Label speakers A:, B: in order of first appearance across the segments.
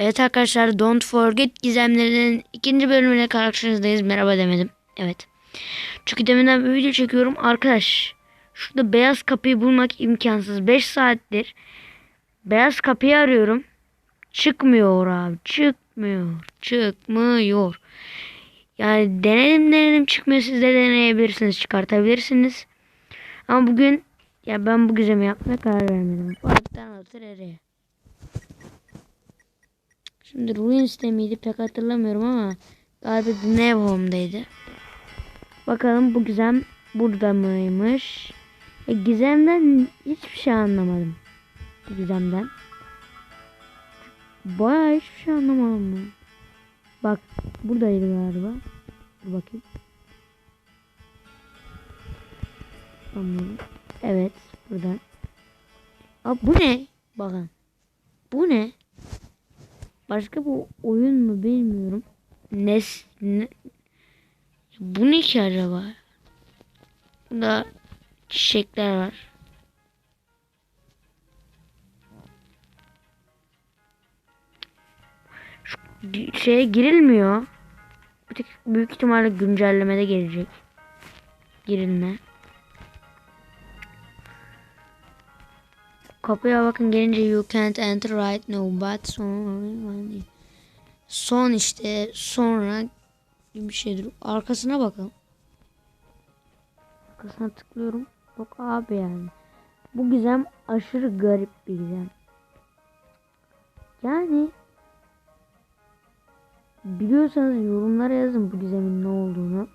A: Evet arkadaşlar Don't Forget gizemlerinin ikinci bölümüne karşınızdayız. Merhaba demedim. Evet. Çünkü deminden bir video çekiyorum. Arkadaş şurada beyaz kapıyı bulmak imkansız. 5 saattir beyaz kapıyı arıyorum. Çıkmıyor abi. Çıkmıyor. Çıkmıyor. Yani denedim denedim çıkmıyor. Siz de deneyebilirsiniz. Çıkartabilirsiniz. Ama bugün ya ben bu gizemi yapmaya karar vermedim. Parktan otur nereye? Şimdi Ruins'te miydi pek hatırlamıyorum ama galiba New Home'daydı. Bakalım bu gizem burada mıymış? E, gizemden hiçbir şey anlamadım. Gizemden. Bayağı hiçbir şey anlamadım ben. Bak buradaydı galiba. Dur bakayım. Anladım. Evet burada. Abi bu ne? Bakın. Bu ne? Başka bu oyun mu bilmiyorum. Nes ne, bu ne ki acaba? Burada çiçekler var. Şu şeye girilmiyor. Büyük ihtimalle güncellemede gelecek. Girilme. Kapıya bakın gelince you can't enter right now but son son işte sonra bir şeydir. Arkasına bakın. Arkasına tıklıyorum. Yok abi yani. Bu gizem aşırı garip bir gizem. Yani biliyorsanız yorumlara yazın bu gizemin ne olduğunu.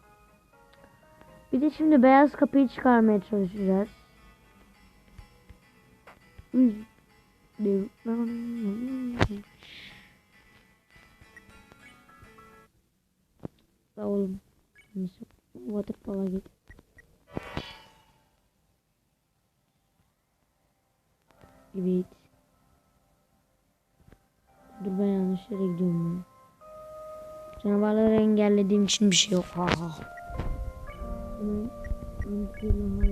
A: Bir de şimdi beyaz kapıyı çıkarmaya çalışacağız. La oğlum. Neyse, Waterfall'a git. Evet. Dur ben yanlış yere gidiyorum ya. Canavarları engellediğim için bir şey yok. Ha ha. Hemen antiklama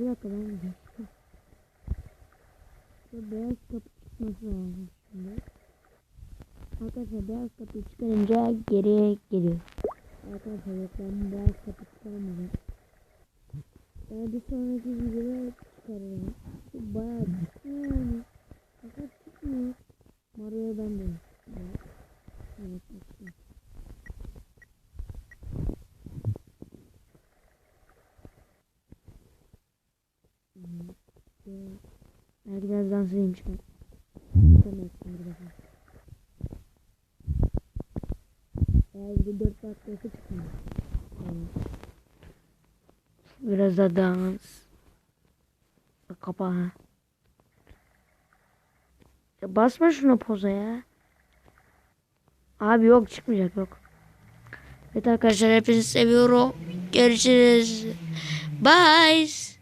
A: bir dakika ben gideceğim. Şu beyaz kapı çıkması lazım şimdi. Arkadaşlar beyaz kapı çıkarınca geriye geliyor. Arkadaşlar yok ben beyaz kapı çıkaramadım. Yani bir sonraki videoda çıkarırım. Bu bayağı yani. Fakat çıkmıyor. Mario'ya ben de. Evet. Evet, çıkıyor. Belki birazdan sileyim. Eğer bir 4 dakikası çıkmıyor. Biraz da dans. Kapa. Ya basma şuna poza ya. Abi yok çıkmayacak yok. Evet arkadaşlar hepinizi seviyorum. Görüşürüz. Bye.